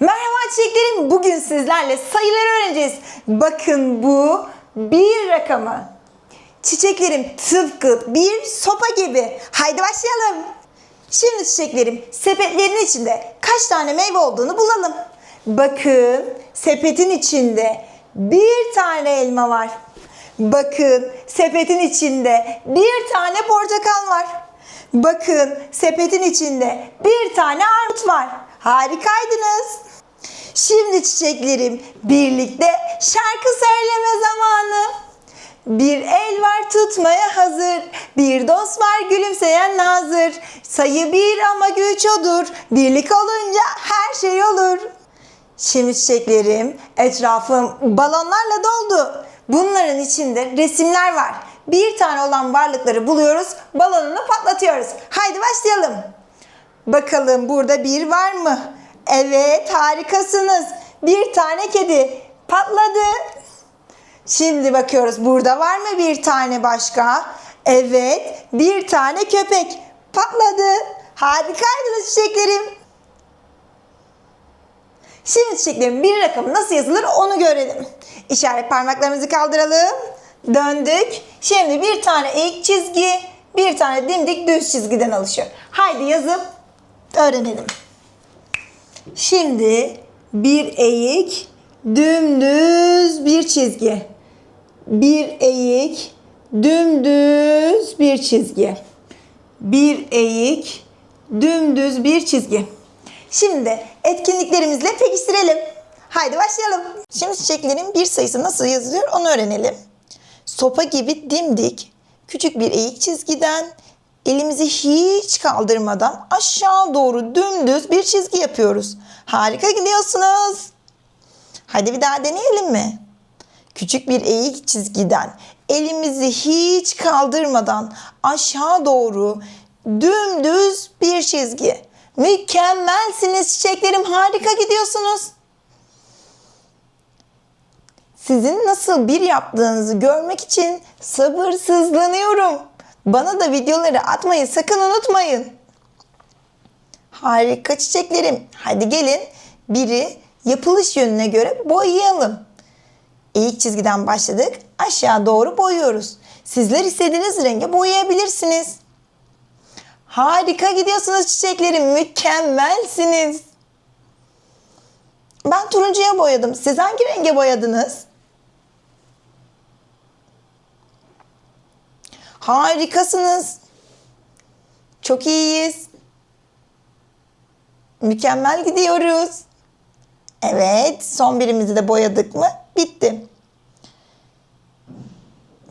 Merhaba çiçeklerim. Bugün sizlerle sayıları öğreneceğiz. Bakın bu bir rakamı. Çiçeklerim tıpkı bir sopa gibi. Haydi başlayalım. Şimdi çiçeklerim sepetlerin içinde kaç tane meyve olduğunu bulalım. Bakın sepetin içinde bir tane elma var. Bakın sepetin içinde bir tane portakal var. Bakın sepetin içinde bir tane armut var. Harikaydınız. Şimdi çiçeklerim birlikte şarkı söyleme zamanı. Bir el var tutmaya hazır, bir dost var gülümseyen nazır. Sayı bir ama güç odur, birlik olunca her şey olur. Şimdi çiçeklerim etrafım balonlarla doldu. Bunların içinde resimler var. Bir tane olan varlıkları buluyoruz, balonunu patlatıyoruz. Haydi başlayalım. Bakalım burada bir var mı? Evet harikasınız. Bir tane kedi patladı. Şimdi bakıyoruz burada var mı bir tane başka? Evet bir tane köpek patladı. Harikaydınız çiçeklerim. Şimdi çiçeklerin bir rakamı nasıl yazılır onu görelim. İşaret parmaklarımızı kaldıralım. Döndük. Şimdi bir tane eğik çizgi, bir tane dimdik düz çizgiden oluşuyor. Haydi yazıp öğrenelim. Şimdi bir eğik, dümdüz bir çizgi. Bir eğik, dümdüz bir çizgi. Bir eğik, dümdüz bir çizgi. Şimdi etkinliklerimizle pekiştirelim. Haydi başlayalım. Şimdi çiçeklerin bir sayısı nasıl yazılıyor onu öğrenelim. Sopa gibi dimdik, küçük bir eğik çizgiden elimizi hiç kaldırmadan aşağı doğru dümdüz bir çizgi yapıyoruz. Harika gidiyorsunuz. Hadi bir daha deneyelim mi? Küçük bir eğik çizgiden elimizi hiç kaldırmadan aşağı doğru dümdüz bir çizgi. Mükemmelsiniz çiçeklerim harika gidiyorsunuz. Sizin nasıl bir yaptığınızı görmek için sabırsızlanıyorum. Bana da videoları atmayı sakın unutmayın. Harika çiçeklerim. Hadi gelin biri yapılış yönüne göre boyayalım. İlk çizgiden başladık. Aşağı doğru boyuyoruz. Sizler istediğiniz renge boyayabilirsiniz. Harika gidiyorsunuz çiçeklerim. Mükemmelsiniz. Ben turuncuya boyadım. Siz hangi renge boyadınız? Harikasınız. Çok iyiyiz. Mükemmel gidiyoruz. Evet, son birimizi de boyadık mı? Bitti.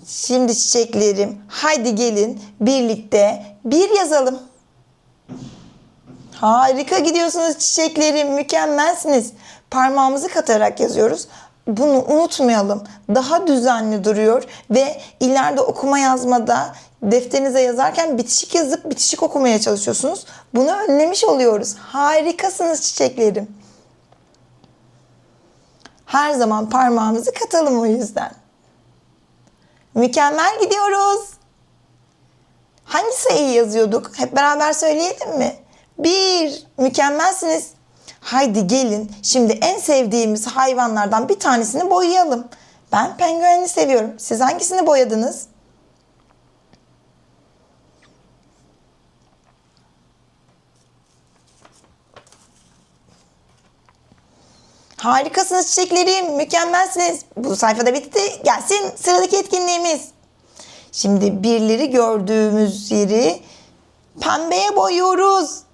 Şimdi çiçeklerim, haydi gelin birlikte bir yazalım. Harika gidiyorsunuz çiçeklerim, mükemmelsiniz. Parmağımızı katarak yazıyoruz. Bunu unutmayalım. Daha düzenli duruyor ve ileride okuma yazmada defterinize yazarken bitişik yazıp bitişik okumaya çalışıyorsunuz. Bunu önlemiş oluyoruz. Harikasınız çiçeklerim. Her zaman parmağımızı katalım o yüzden. Mükemmel gidiyoruz. Hangi sayıyı yazıyorduk? Hep beraber söyleyelim mi? Bir. Mükemmelsiniz. Haydi gelin şimdi en sevdiğimiz hayvanlardan bir tanesini boyayalım. Ben pengueni seviyorum. Siz hangisini boyadınız? Harikasınız çiçeklerim, mükemmelsiniz. Bu sayfada bitti. Gelsin sıradaki etkinliğimiz. Şimdi birleri gördüğümüz yeri pembeye boyuyoruz.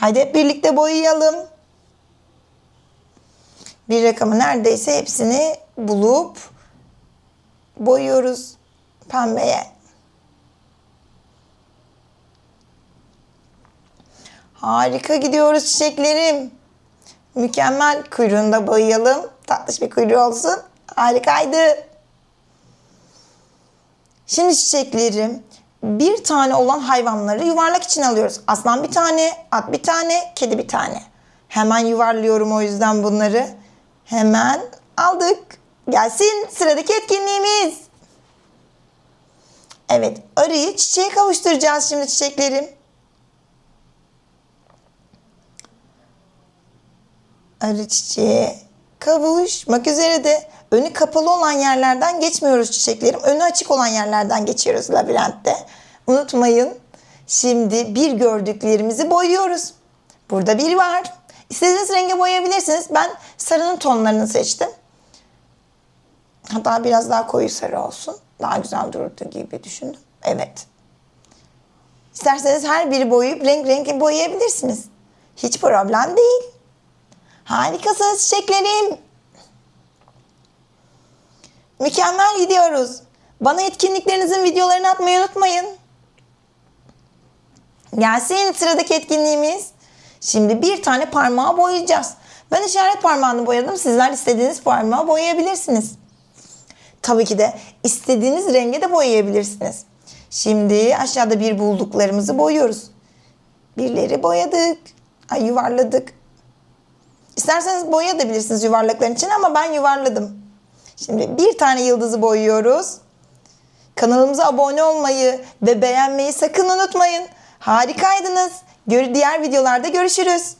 Haydi hep birlikte boyayalım. Bir rakamı neredeyse hepsini bulup boyuyoruz pembeye. Harika gidiyoruz çiçeklerim. Mükemmel. Kuyruğunu da boyayalım. Tatlış bir kuyruğu olsun. Harikaydı. Şimdi çiçeklerim bir tane olan hayvanları yuvarlak için alıyoruz. Aslan bir tane, at bir tane, kedi bir tane. Hemen yuvarlıyorum o yüzden bunları. Hemen aldık. Gelsin sıradaki etkinliğimiz. Evet arıyı çiçeğe kavuşturacağız şimdi çiçeklerim. arı çiçeğe kavuşmak üzere de önü kapalı olan yerlerden geçmiyoruz çiçeklerim. Önü açık olan yerlerden geçiyoruz labirentte. Unutmayın. Şimdi bir gördüklerimizi boyuyoruz. Burada bir var. İstediğiniz renge boyayabilirsiniz. Ben sarının tonlarını seçtim. Hatta biraz daha koyu sarı olsun. Daha güzel dururdu gibi düşündüm. Evet. İsterseniz her biri boyayıp renk renk boyayabilirsiniz. Hiç problem değil. Harikasınız çiçeklerim. Mükemmel gidiyoruz. Bana etkinliklerinizin videolarını atmayı unutmayın. Gelsin sıradaki etkinliğimiz. Şimdi bir tane parmağı boyayacağız. Ben işaret parmağını boyadım. Sizler istediğiniz parmağı boyayabilirsiniz. Tabii ki de istediğiniz renge de boyayabilirsiniz. Şimdi aşağıda bir bulduklarımızı boyuyoruz. Birleri boyadık. Ay yuvarladık. İsterseniz boyayabilirsiniz yuvarlakların için ama ben yuvarladım. Şimdi bir tane yıldızı boyuyoruz. Kanalımıza abone olmayı ve beğenmeyi sakın unutmayın. Harikaydınız. Diğer videolarda görüşürüz.